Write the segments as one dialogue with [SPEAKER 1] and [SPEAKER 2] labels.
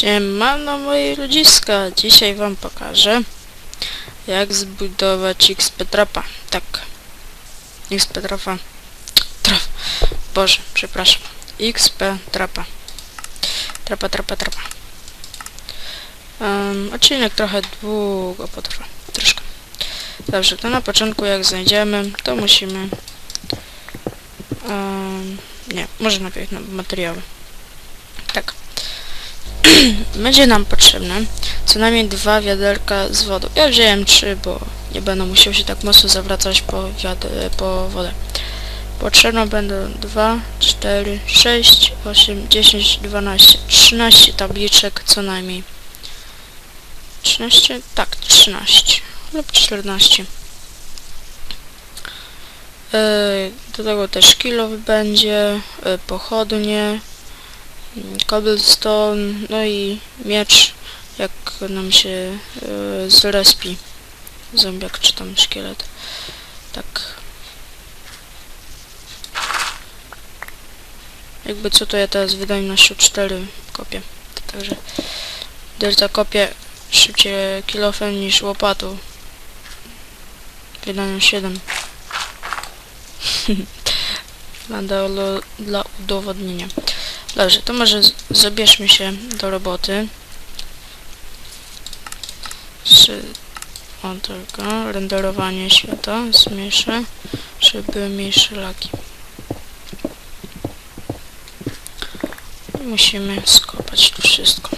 [SPEAKER 1] Siemano moje ludziska, dzisiaj wam pokażę jak zbudować XP trapa. Tak. XP trapa. Traf. Boże, przepraszam. XP trapa. Trapa, trapa, trapa. Um, odcinek trochę długo potrwa. Troszkę. Dobrze, to na początku jak znajdziemy, to musimy... Um, nie, może najpierw na materiały. Tak. Będzie nam potrzebne co najmniej dwa wiaderka z wodą. Ja wziąłem trzy, bo nie będę musiał się tak mocno zawracać po, po wodę. Potrzebne będą 2, 4, 6, 8, 10, 12, 13 tabliczek co najmniej. 13? Tak, 13 lub 14. Yy, do tego też kilow będzie, yy, pochodnie, cobblestone, no i miecz, jak nam się yy, zrespi zombiak czy tam szkielet. Tak. Jakby co to ja teraz wydajnością 4 kopię. Także delta kopię szybciej kilofem niż łopatą. Wydają 7. dla, dla, dla udowodnienia. Dobrze, to może zabierzmy się do roboty. O tylko, renderowanie świata zmieszę, żeby były mniejsze laki. I musimy skopać to wszystko.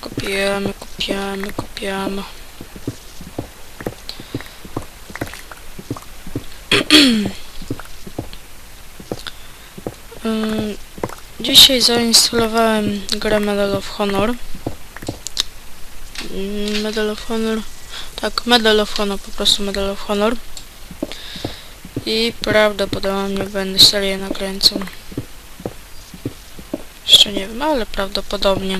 [SPEAKER 1] Kopiemy, kopiemy, kopiemy. Dzisiaj zainstalowałem grę Medal of Honor. Ym, Medal of Honor. Tak, Medal of Honor, po prostu Medal of Honor. I prawdopodobnie będę serię nakręcał. Jeszcze nie wiem, ale prawdopodobnie.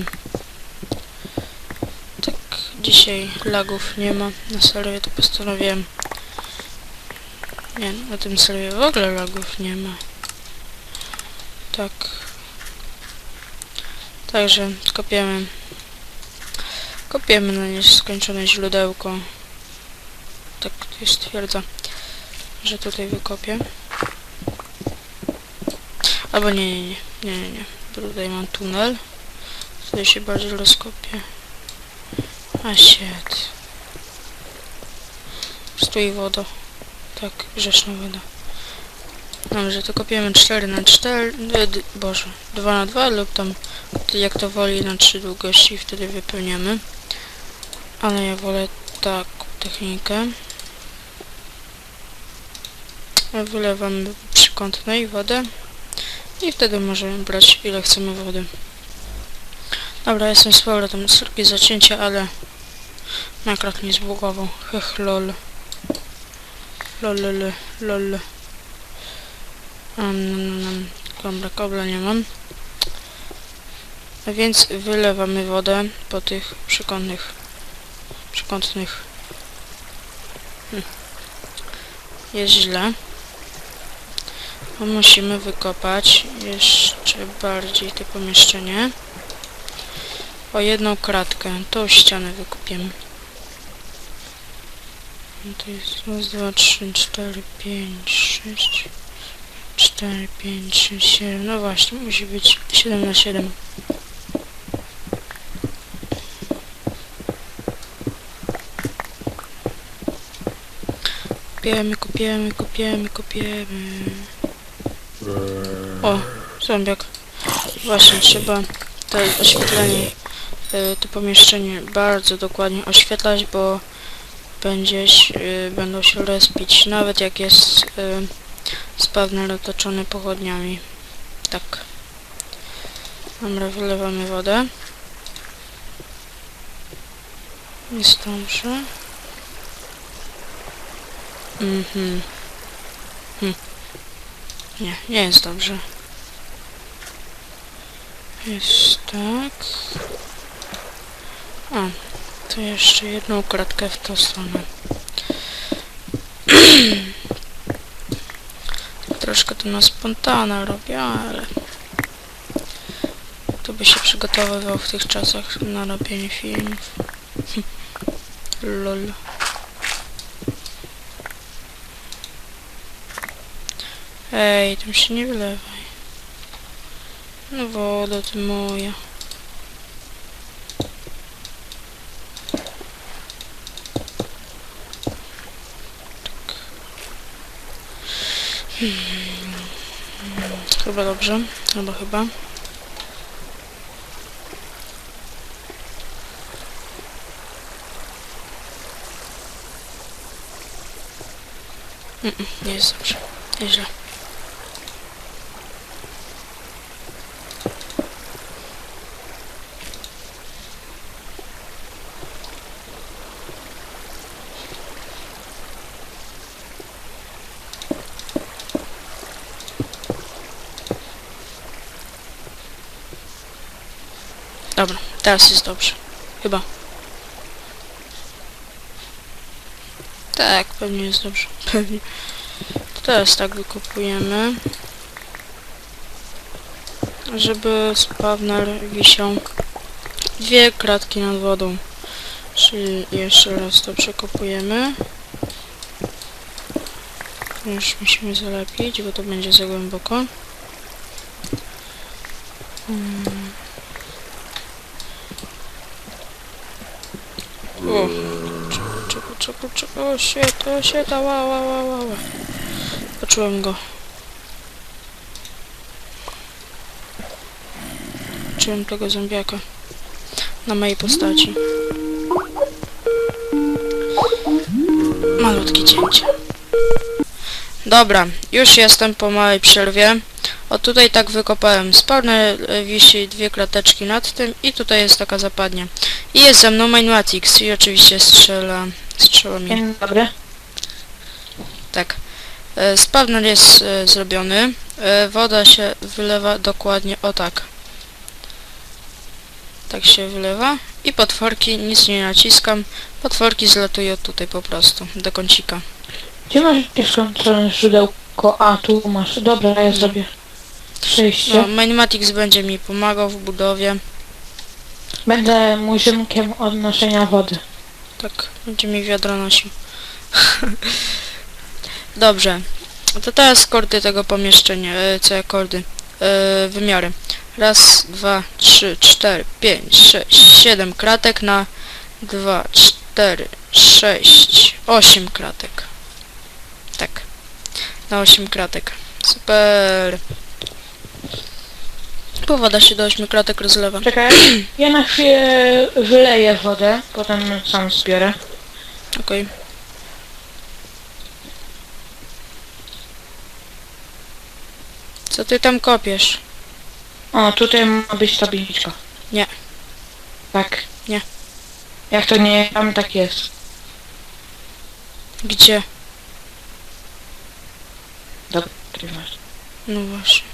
[SPEAKER 1] Tak, dzisiaj lagów nie ma na serwie, to postanowiłem. Nie, na tym serwie w ogóle lagów nie ma. Tak. Także kopiemy. Kopiemy na nieskończone źródełko. Tak tutaj stwierdza, że tutaj wykopię. Albo nie, nie, nie, nie, nie, nie. Tutaj mam tunel. Tutaj się bardziej rozkopię. A shit. Stój wodo. Tak, grzeszna woda. Dobrze, to kopiemy 4 na 4, e, boże, 2 na 2 lub tam jak to woli na 3 długości i wtedy wypełniamy. Ale ja wolę taką technikę. Wylewamy przy kątnej wodę i wtedy możemy brać ile chcemy wody. Dobra, jestem z powrotem, sorki zacięcie, ale Minecraft nie zbugował. Hech, lol. Lol, lol. Um, um, nie mam. A więc wylewamy wodę po tych przykątnych przykątnych hm. jest źle bo musimy wykopać jeszcze bardziej to pomieszczenie o jedną kratkę tą ścianę wykupiemy No to jest raz, dwa, trzy, cztery, pięć, sześć 4, 5, 6, 7. No właśnie, musi być 7 na 7. Kopiemy, kopiemy, kopiemy, kopiemy. O, zombiak. Właśnie, trzeba to oświetlenie, y, to pomieszczenie bardzo dokładnie oświetlać, bo będzie, y, będą się respić, nawet jak jest y, spawner otoczony pochodniami. Tak. Dobra, wylewamy wodę. Jest dobrze. Mhm. Hm. Nie, nie jest dobrze. Jest tak. A, to jeszcze jedną kratkę w tą stronę. Troszkę to na spontana robię, ale... To by się przygotowywał w tych czasach na robienie filmów. Lol. Ej, tam się nie wylewaj. No woda ty moja. Chyba dobrze. Chyba, chyba. Mm, mm, Nie jest dobrze. Nieźle. Dobra, teraz jest dobrze. Chyba. Tak, pewnie jest dobrze. Pewnie. To teraz tak wykopujemy. Żeby spawner wisiał dwie kratki nad wodą. Czyli jeszcze raz to przekopujemy. Już musimy zalepić, bo to będzie za głęboko. Hmm. O, czego, czego, czego, o, shit, o, ała, ała, ała, ała. Poczułem go. Czułem tego zombiaka. Na mojej postaci. Malutkie cięcie. Dobra, już jestem po małej przerwie. O tutaj tak wykopałem spawner, wisi dwie klateczki nad tym i tutaj jest taka zapadnia. I jest ze mną Mainmatix i oczywiście strzela, strzela mi.
[SPEAKER 2] Dzień dobry.
[SPEAKER 1] Tak. E, Spawner jest e, zrobiony. E, Woda się wylewa dokładnie o tak. Tak się wylewa. I potworki, nic nie naciskam. Potworki zlatują tutaj po prostu, do kącika.
[SPEAKER 2] Gdzie masz kontrolne źródełko? A, tu masz. Dobra, ja zrobię przejście.
[SPEAKER 1] No, będzie mi pomagał w budowie.
[SPEAKER 2] Będę murzynkiem od noszenia wody.
[SPEAKER 1] Tak, będzie mi wiadro nosił. Dobrze. To teraz kordy tego pomieszczenia. E, co ja kordy? E, wymiary. Raz, dwa, trzy, cztery, pięć, sześć, siedem kratek na dwa, cztery, sześć, osiem kratek. Tak. Na osiem kratek. Super. Bo woda się do ośmiu kratek rozlewa.
[SPEAKER 2] Czekaj, ja na chwilę wyleję wodę, potem sam zbiorę.
[SPEAKER 1] Okej. Co ty tam kopiesz?
[SPEAKER 2] O, tutaj ma być tabliczka.
[SPEAKER 1] Nie.
[SPEAKER 2] Tak.
[SPEAKER 1] Nie.
[SPEAKER 2] Jak to nie, tam tak jest.
[SPEAKER 1] Gdzie?
[SPEAKER 2] Dobra, ty masz.
[SPEAKER 1] No właśnie.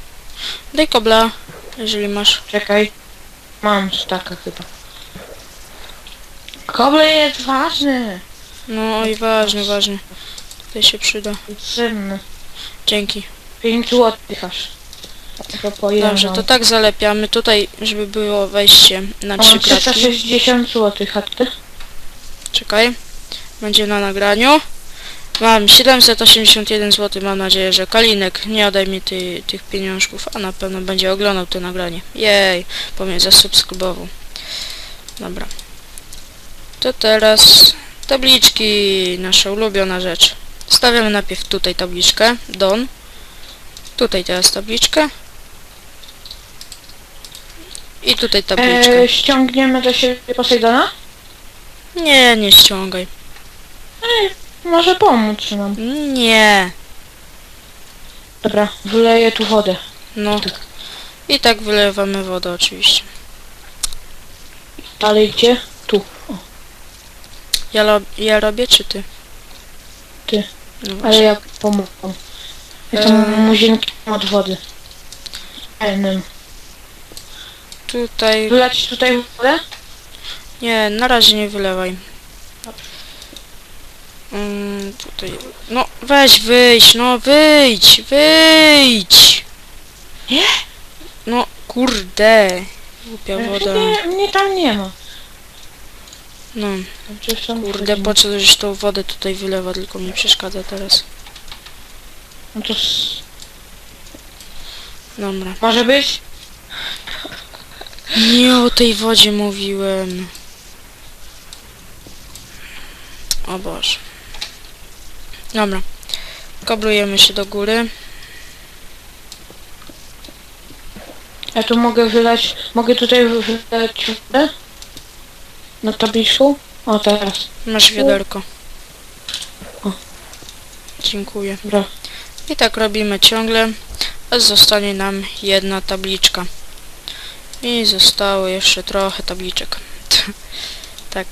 [SPEAKER 1] Daj kobla, jeżeli masz.
[SPEAKER 2] Czekaj. Mam staka chyba. Koble jest ważny.
[SPEAKER 1] No i ważny, ważny. Tutaj się przyda.
[SPEAKER 2] Cenny.
[SPEAKER 1] Dzięki.
[SPEAKER 2] 5 złotych aż. To
[SPEAKER 1] Dobrze, to tak zalepiamy. Tutaj, żeby było wejście na trzy
[SPEAKER 2] Mam
[SPEAKER 1] kratki.
[SPEAKER 2] 360 złotych, a ty?
[SPEAKER 1] Czekaj. Będzie na nagraniu. Mam 781 zł. Mam nadzieję, że Kalinek nie odej mi ty, tych pieniążków, a na pewno będzie oglądał to nagranie. Jej, bo mnie zasubskrybował. Dobra. To teraz tabliczki, nasza ulubiona rzecz. Stawiamy najpierw tutaj tabliczkę, Don. Tutaj teraz tabliczkę. I tutaj tabliczkę.
[SPEAKER 2] E, ściągniemy do siebie Posejdona?
[SPEAKER 1] Nie, nie ściągaj.
[SPEAKER 2] Może pomóc nam.
[SPEAKER 1] Nie.
[SPEAKER 2] Dobra, wyleję tu wodę.
[SPEAKER 1] No. I tak wylewamy wodę oczywiście.
[SPEAKER 2] Dalej gdzie? Tu. O,
[SPEAKER 1] Ja, lo- ja robię czy ty?
[SPEAKER 2] Ty.
[SPEAKER 1] No
[SPEAKER 2] ale
[SPEAKER 1] właśnie.
[SPEAKER 2] ja pomogę. Jestem
[SPEAKER 1] Eee.
[SPEAKER 2] muzinkiem od wody. Elnym.
[SPEAKER 1] Tutaj...
[SPEAKER 2] Wylać tutaj wodę?
[SPEAKER 1] Nie, na razie nie wylewaj. Mm, tutaj. No, weź wyjść, no wyjdź, wyjdź!
[SPEAKER 2] Nie?
[SPEAKER 1] No, kurde. Głupia
[SPEAKER 2] E,
[SPEAKER 1] woda.
[SPEAKER 2] Nie, mnie tam nie ma.
[SPEAKER 1] No, kurde, po co żeś tą wodę tutaj wylewa, tylko mi przeszkadza teraz.
[SPEAKER 2] No to s-
[SPEAKER 1] Dobra.
[SPEAKER 2] może być?
[SPEAKER 1] Nie o tej wodzie mówiłem. O Boże. Dobra. Kablujemy się do góry.
[SPEAKER 2] Ja tu mogę wylać, mogę tutaj wylać wodę? Na tabliczku? O, teraz.
[SPEAKER 1] Masz wiaderko.
[SPEAKER 2] O.
[SPEAKER 1] Dziękuję.
[SPEAKER 2] Dobra.
[SPEAKER 1] I tak robimy ciągle, a zostanie nam jedna tabliczka. I zostało jeszcze trochę tabliczek. tak.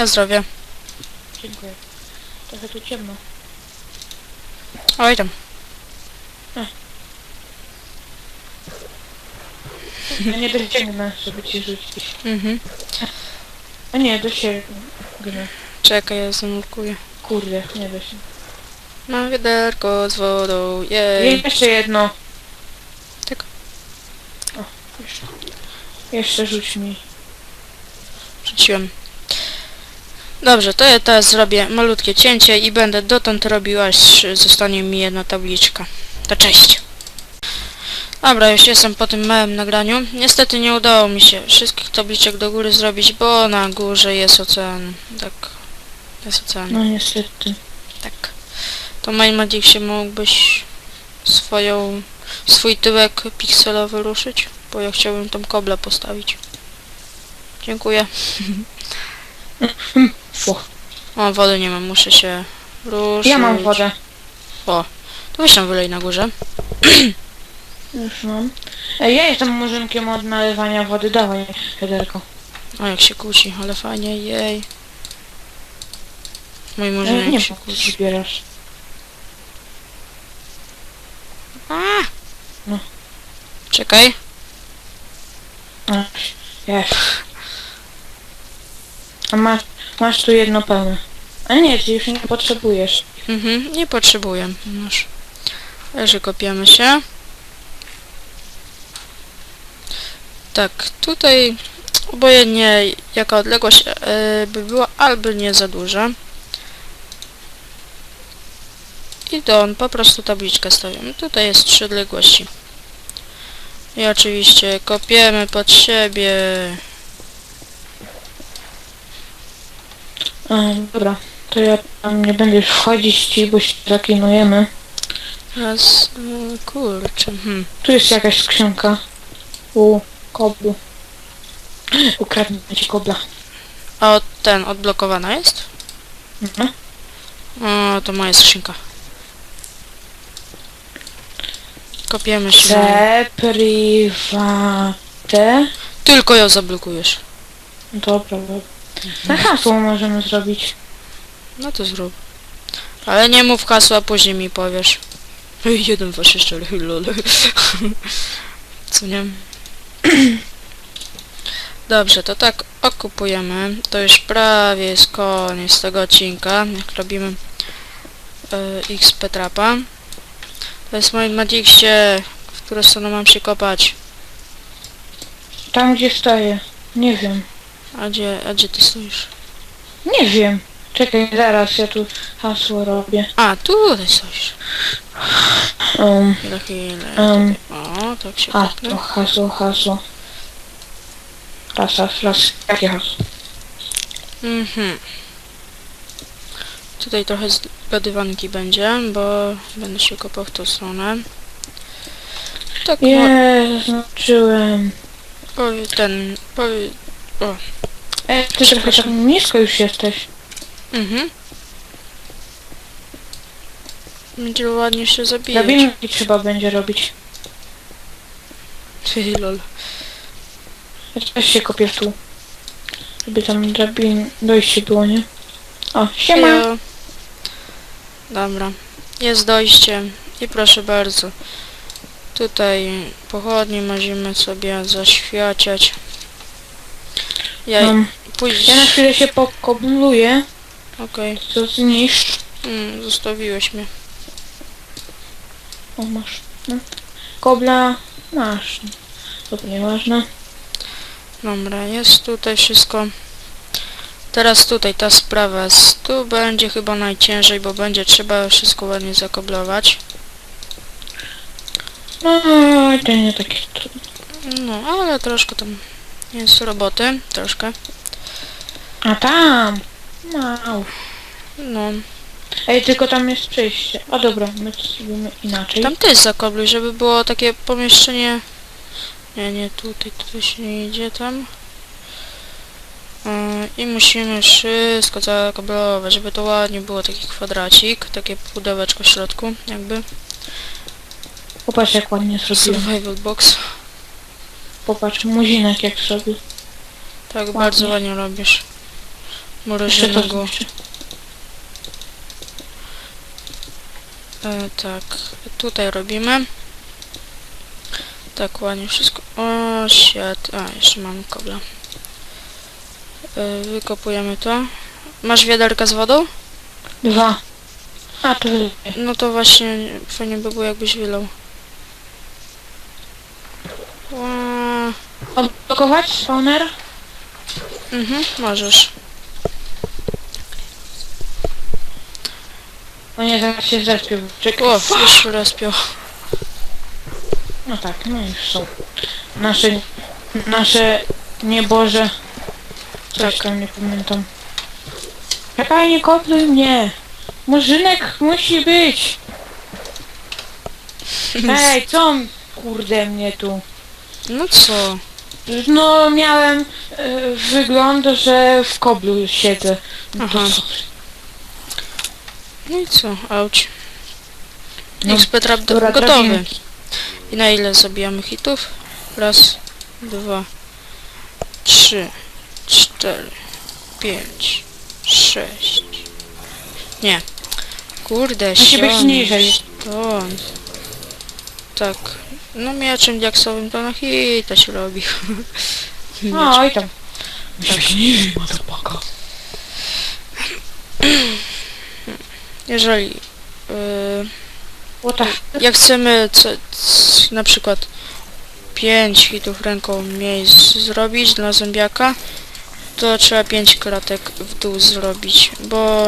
[SPEAKER 1] Na zdrowie.
[SPEAKER 2] Dziękuję. Trochę tu ciemno.
[SPEAKER 1] Oj tam.
[SPEAKER 2] Ja nie dosięgnę, żeby ci rzucić.
[SPEAKER 1] Mhm.
[SPEAKER 2] A nie, dosięgnę.
[SPEAKER 1] Czekaj, ja zanurkuję.
[SPEAKER 2] Kurde, nie dosięgnę.
[SPEAKER 1] Mam wiaderko z wodą, jej.
[SPEAKER 2] Jeszcze jedno.
[SPEAKER 1] Tak.
[SPEAKER 2] O, jeszcze. Jeszcze rzuć mi.
[SPEAKER 1] Rzuciłem. Dobrze, to ja teraz zrobię malutkie cięcie i będę dotąd robił, aż zostanie mi jedna tabliczka. To cześć. Dobra, już jestem po tym małym nagraniu. Niestety nie udało mi się wszystkich tabliczek do góry zrobić, bo na górze jest ocean. Tak, jest ocean.
[SPEAKER 2] No niestety.
[SPEAKER 1] Tak. To Magic się mógłbyś swoją, swój tyłek pikselowy ruszyć? Bo ja chciałbym tą koblę postawić. Dziękuję. O, wody nie mam, muszę się ruszyć.
[SPEAKER 2] Ja mam wodę.
[SPEAKER 1] To weź tam wylej na górze.
[SPEAKER 2] Już mam. Ej, ja jestem murzynkiem od nalewania wody. Dawaj, wiaderko.
[SPEAKER 1] O, jak się kusi, ale fajnie, jej. Mój
[SPEAKER 2] Ej,
[SPEAKER 1] murzynek
[SPEAKER 2] nie
[SPEAKER 1] się kusi.
[SPEAKER 2] zbierasz.
[SPEAKER 1] A!
[SPEAKER 2] No.
[SPEAKER 1] Czekaj.
[SPEAKER 2] Jest. A masz, masz tu jedno pełne. A nie, ty już nie potrzebujesz.
[SPEAKER 1] Mhm, nie potrzebuję. Już. Leży, kopiemy się. Tak, tutaj obojętnie jaka odległość e, by była, albo nie za duża. I don, po prostu tabliczkę stawiamy. Tutaj jest trzy odległości. I oczywiście kopiemy pod siebie.
[SPEAKER 2] Dobra, to ja tam nie będę już wchodzić ci, bo się zaklinujemy.
[SPEAKER 1] Raz, e, kurczę, hmm.
[SPEAKER 2] Tu jest jakaś skrzynka. U koblu. Ukradnę ci kobla.
[SPEAKER 1] A od, ten, odblokowana jest?
[SPEAKER 2] Mhm.
[SPEAKER 1] O, to moja skrzynka. Kopiemy się.
[SPEAKER 2] Prywate.
[SPEAKER 1] Tylko ją zablokujesz.
[SPEAKER 2] Dobra, dobra. Na hasło możemy zrobić.
[SPEAKER 1] No to zrób. Ale nie mów hasła, później mi powiesz. Ej, jeden wasz jeszcze, lol. Co nie? Dobrze, to tak okupujemy. To już prawie jest koniec tego odcinka, jak robimy e, XP trapa. To jest w moim Magixie, w którą stronę mam się kopać.
[SPEAKER 2] Tam gdzie stoję. Nie wiem.
[SPEAKER 1] A gdzie, a gdzie ty stoisz?
[SPEAKER 2] Nie wiem. Czekaj, zaraz ja tu hasło robię.
[SPEAKER 1] A, tutaj stoisz.
[SPEAKER 2] Um,
[SPEAKER 1] Chwilę, chwilę.
[SPEAKER 2] Um.
[SPEAKER 1] Tutaj. O, tak się
[SPEAKER 2] hasło,
[SPEAKER 1] kopnę.
[SPEAKER 2] hasło, hasło. Raz, raz, raz. Jakie hasło?
[SPEAKER 1] Mhm. Tutaj trochę zgadywanki będzie, bo będę się kopał w tą stronę. Tak, mo-
[SPEAKER 2] Nie, znaczyłem.
[SPEAKER 1] powie ten, powie...
[SPEAKER 2] E, ty trochę tak nisko już jesteś.
[SPEAKER 1] Mhm. Będzie ładnie się zabijać.
[SPEAKER 2] Drabinki trzeba będzie robić.
[SPEAKER 1] Ty, lol.
[SPEAKER 2] Ja też się kopię w tu. Żeby tam drabin dojście było, nie? O, siema.
[SPEAKER 1] Hejo. Dobra. Jest dojście. I proszę bardzo. Tutaj pochodnie możemy sobie zaświeciać. Ja
[SPEAKER 2] Mam.
[SPEAKER 1] pójdź...
[SPEAKER 2] Ja na chwilę się pokobluję,
[SPEAKER 1] Okej.
[SPEAKER 2] to zniszcz.
[SPEAKER 1] Mm, zostawiłeś mnie.
[SPEAKER 2] O, masz. No. Kobla masz. To nieważne.
[SPEAKER 1] Dobra, jest tutaj wszystko. Teraz tutaj ta sprawa. z- Tu będzie chyba najciężej, bo będzie trzeba wszystko ładnie zakoblować.
[SPEAKER 2] No, to nie takie trudne.
[SPEAKER 1] No, ale troszkę tam jest roboty. Troszkę.
[SPEAKER 2] A tam! Mał.
[SPEAKER 1] No.
[SPEAKER 2] Ej, tylko tam jest przejście. A dobra, my to zrobimy inaczej.
[SPEAKER 1] Tam też zakobluj, żeby było takie pomieszczenie... Nie, nie, tutaj, tutaj się nie idzie tam. Yy, I musimy wszystko zakoblować, żeby to ładnie było taki kwadracik, takie pudełeczko w środku, jakby.
[SPEAKER 2] Popatrz jak ładnie zrobiłem.
[SPEAKER 1] Survival box.
[SPEAKER 2] Popatrz, muzinek jak zrobił.
[SPEAKER 1] Tak, bardzo ładnie robisz.
[SPEAKER 2] Zniszczę.
[SPEAKER 1] E, tak, tutaj robimy. Tak, ładnie wszystko. O, shit. A, jeszcze mamy kobla. E, wykopujemy to. Masz wiaderka z wodą?
[SPEAKER 2] Dwa. A, to.
[SPEAKER 1] No to właśnie fajnie by było jakbyś wylał. Ła.
[SPEAKER 2] Odblokować spawner?
[SPEAKER 1] Mhm, możesz.
[SPEAKER 2] No nie, zaraz się zrespił. Czekaj.
[SPEAKER 1] O, już rozpiął.
[SPEAKER 2] No tak, no już są. Nasze, nasze nieboże. Coś tam nie pamiętam. Czekaj, nie kopluj mnie. Murzynek musi być. Ej, co kurde mnie tu?
[SPEAKER 1] No co?
[SPEAKER 2] No miałem e, wygląd, że w koblu siedzę. No
[SPEAKER 1] Aha. No i co? Auć.
[SPEAKER 2] No,
[SPEAKER 1] XP trap
[SPEAKER 2] dobra,
[SPEAKER 1] gotowy.
[SPEAKER 2] drabinki.
[SPEAKER 1] I na ile zabijamy hitów? Raz, dwa, trzy, cztery, pięć, sześć. Nie. Kurde,
[SPEAKER 2] Musi być
[SPEAKER 1] siądź.
[SPEAKER 2] niżej.
[SPEAKER 1] Stąd. Tak. No mieczem diaksowym to na hita się robi.
[SPEAKER 2] No i tam. Być niżej, motherfucker.
[SPEAKER 1] Jeżeli yy,
[SPEAKER 2] tak.
[SPEAKER 1] jak chcemy co, na przykład 5 hitów ręką miejsc zrobić dla zombiaka, to trzeba 5 kratek w dół zrobić, bo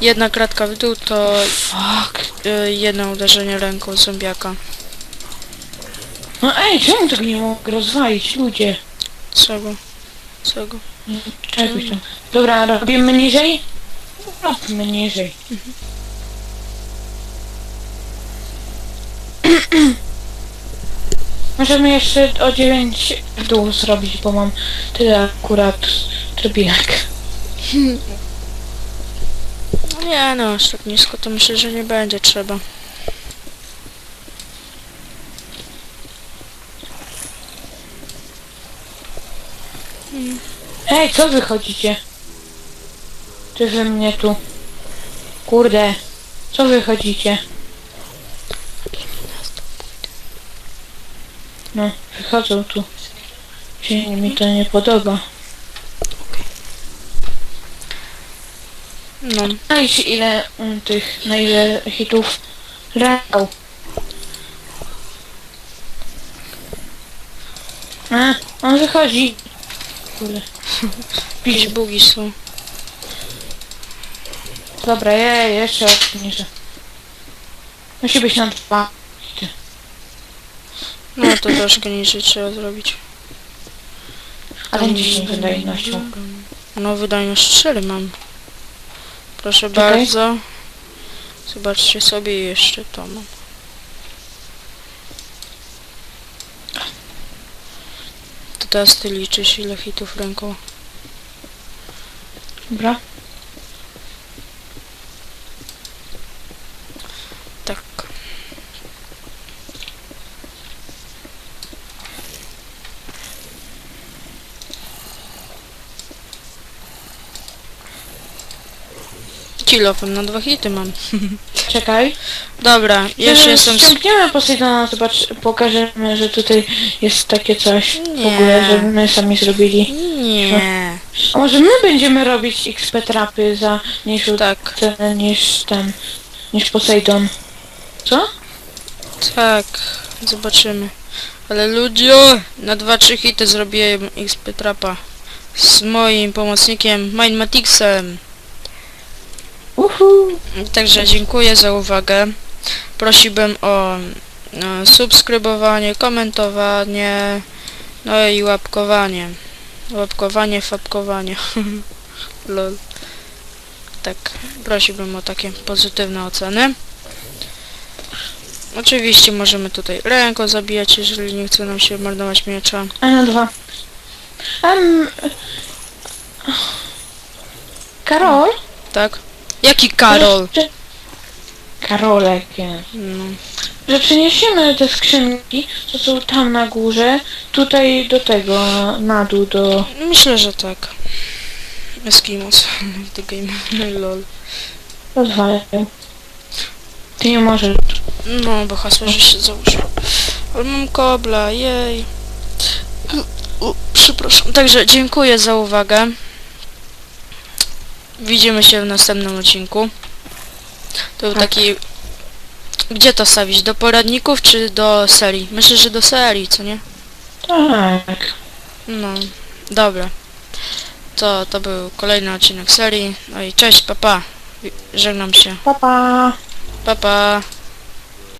[SPEAKER 1] jedna kratka w dół to
[SPEAKER 2] Fuck.
[SPEAKER 1] y, jedno uderzenie ręką zombiaka.
[SPEAKER 2] No ej, czemu tego nie mogę rozwalić, ludzie?
[SPEAKER 1] Czego? Czego?
[SPEAKER 2] Czegoś tam. Dobra, robimy niżej? Robimy niżej. Możemy jeszcze o 9 w dół zrobić, bo mam tyle akurat drobinek.
[SPEAKER 1] No nie no, aż tak nisko to myślę, że nie będzie trzeba.
[SPEAKER 2] Ej, co wy chodzicie? Czy wy mnie tu? Kurde, co wy chodzicie? No, wychodzą tu. Się mi to nie podoba.
[SPEAKER 1] No,
[SPEAKER 2] się ile mm, tych, na ile hitów grał. A, on wychodzi. Kurde.
[SPEAKER 1] jakieś bugi są.
[SPEAKER 2] Dobra, ja jeszcze obniżę. Musi być na dwa.
[SPEAKER 1] No to troszkę niżej trzeba zrobić.
[SPEAKER 2] Ale 10 wydajnością.
[SPEAKER 1] No wydajność 4 mam. Proszę bardzo. Zobaczcie sobie jeszcze to mam. To teraz ty liczysz ile hitów ręką.
[SPEAKER 2] Dobra.
[SPEAKER 1] Tak. Kilofem na dwa hity mam.
[SPEAKER 2] Czekaj.
[SPEAKER 1] Dobra, jeszcze jestem...
[SPEAKER 2] Ściągniemy Poseidona, zobacz, pokażemy, że tutaj jest takie coś w
[SPEAKER 1] Nie.
[SPEAKER 2] ogóle, że my sami zrobili.
[SPEAKER 1] Nie.
[SPEAKER 2] A może my będziemy robić XP trapy za mniejszą
[SPEAKER 1] Tak,
[SPEAKER 2] cenę niż ten, niż Poseidon. Co?
[SPEAKER 1] tak, zobaczymy. Ale ludzie, na 2-3 hity zrobiłem XP Trapa z moim pomocnikiem Mindmatixem.
[SPEAKER 2] Uhu.
[SPEAKER 1] Także dziękuję za uwagę. Prosiłbym o subskrybowanie, komentowanie, no i łapkowanie. Łapkowanie, fapkowanie. Lol. Tak, prosiłbym o takie pozytywne oceny. Oczywiście możemy tutaj ręką zabijać, jeżeli nie chce nam się marnować miecza.
[SPEAKER 2] A na dwa. Um, Karol?
[SPEAKER 1] Tak? Jaki Karol?
[SPEAKER 2] Że- Karolek jest.
[SPEAKER 1] No.
[SPEAKER 2] Że przeniesiemy te skrzynki, co są tam na górze, tutaj do tego, na dół do...
[SPEAKER 1] Myślę, że tak. Eskimos. The game. Lol.
[SPEAKER 2] Rozwalę. Ty nie możesz.
[SPEAKER 1] No, bo hasło, że się założyło. Ale mam kobla, jej. U, przepraszam. Także dziękuję za uwagę. Widzimy się w następnym odcinku. To był
[SPEAKER 2] Tak.
[SPEAKER 1] taki... Gdzie to stawić? Do poradników czy do serii? Myślę, że do serii, co nie?
[SPEAKER 2] Tak.
[SPEAKER 1] No, dobra. To, to był kolejny odcinek serii. No i cześć, papa. Żegnam się.
[SPEAKER 2] Pa, pa.
[SPEAKER 1] Pa, pa.